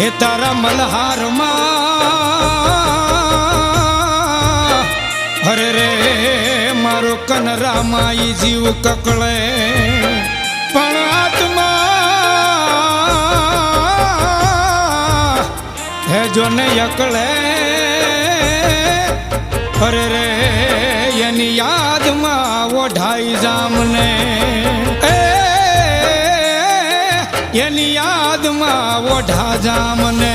હે તારા મલહારમાં. અરે રે, મારો કનરામાં જીવ કકળે. પણ આત્મા હે જોને અકળે અરે રે, એની યાદમાં ઓઢાઈ જામને. એની યાદમાં ઓઢા જામને